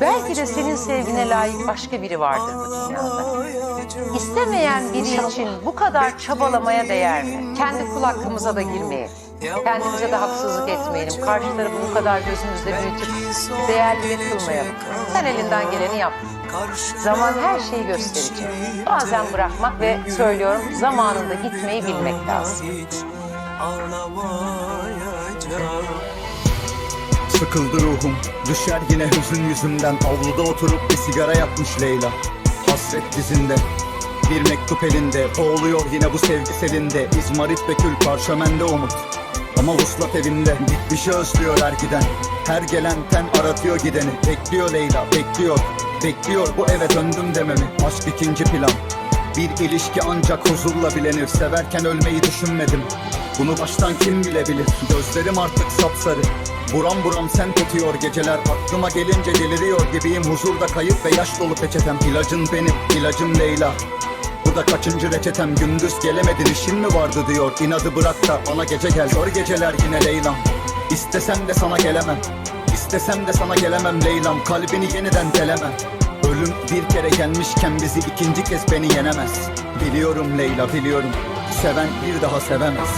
Belki de senin sevgine layık başka biri vardır bu dünyada. İstemeyen biri için bu kadar çabalamaya değer mi? Kendi kul hakkımıza da girmeyelim. Kendimize de haksızlık etmeyelim. Karşı tarafı bu kadar gözümüzde büyütüp değerli kılmayalım. Sen elinden geleni yap. Zaman her şeyi gösterecek. Bazen bırakmak ve söylüyorum zamanında gitmeyi bilmek lazım. Sıkıldı ruhum Düşer yine hüzün yüzümden Avluda oturup bir sigara yakmış Leyla. Hasret dizinde Bir mektup elinde. Boğuluyor yine bu sevgi selinde. İzmarit ve kül parşömende umut. Ama vuslat evinde Gitmişi özlüyor her giden. Her gelen ten aratıyor gideni. Bekliyor Leyla bekliyor. Bekliyor bu eve döndüm dememi. Aşk ikinci plan bir ilişki ancak huzurla bilenir. Severken ölmeyi düşünmedim. Bunu baştan kim bilebilir? Gözlerim artık sapsarı. Buram buram sen tutuyor geceler. Aklıma gelince deliriyor gibiyim. Huzurda kayıp ve yaş dolu peçetem. İlacın benim, ilacım Leyla. Bu da kaçıncı reçetem? Gündüz gelemedin işin mi vardı diyor. İnadı bırak da bana gece gel. Zor geceler yine Leylam. İstesem de sana gelemem. İstesem de sana gelemem Leylam. Kalbini yeniden delemem Ölüm bir kere gelmişken bizi ikinci kez beni yenemez. Biliyorum Leyla biliyorum. Seven bir daha sevemez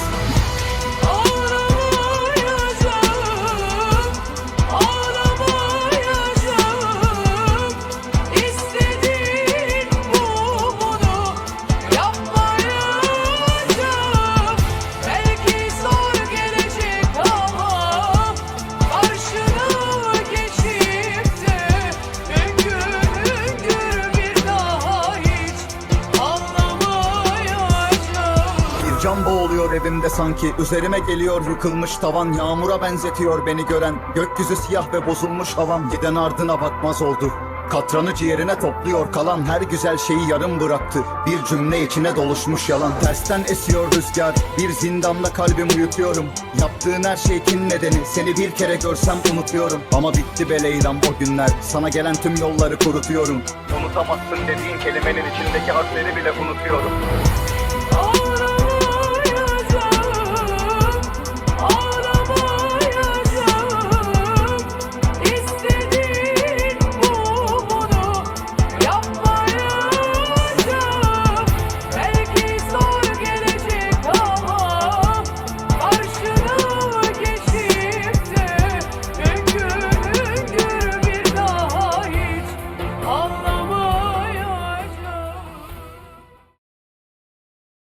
Can boğuluyor evimde sanki. Üzerime geliyor yıkılmış tavan Yağmura benzetiyor beni gören. Gökyüzü siyah ve bozulmuş havam Giden ardına bakmaz oldu. Katranı ciğerine topluyor kalan Her güzel şeyi yarım bıraktı. Bir cümle içine doluşmuş yalan. Tersten esiyor rüzgar Bir zindanda kalbimi uyutuyorum. Yaptığın her şey kin nedeni Seni bir kere görsem unutuyorum Ama bitti be Leyla'm o günler. Sana gelen tüm yolları kurutuyorum. Unutamazsın dediğin kelimenin içindeki harfleri bile unutuyorum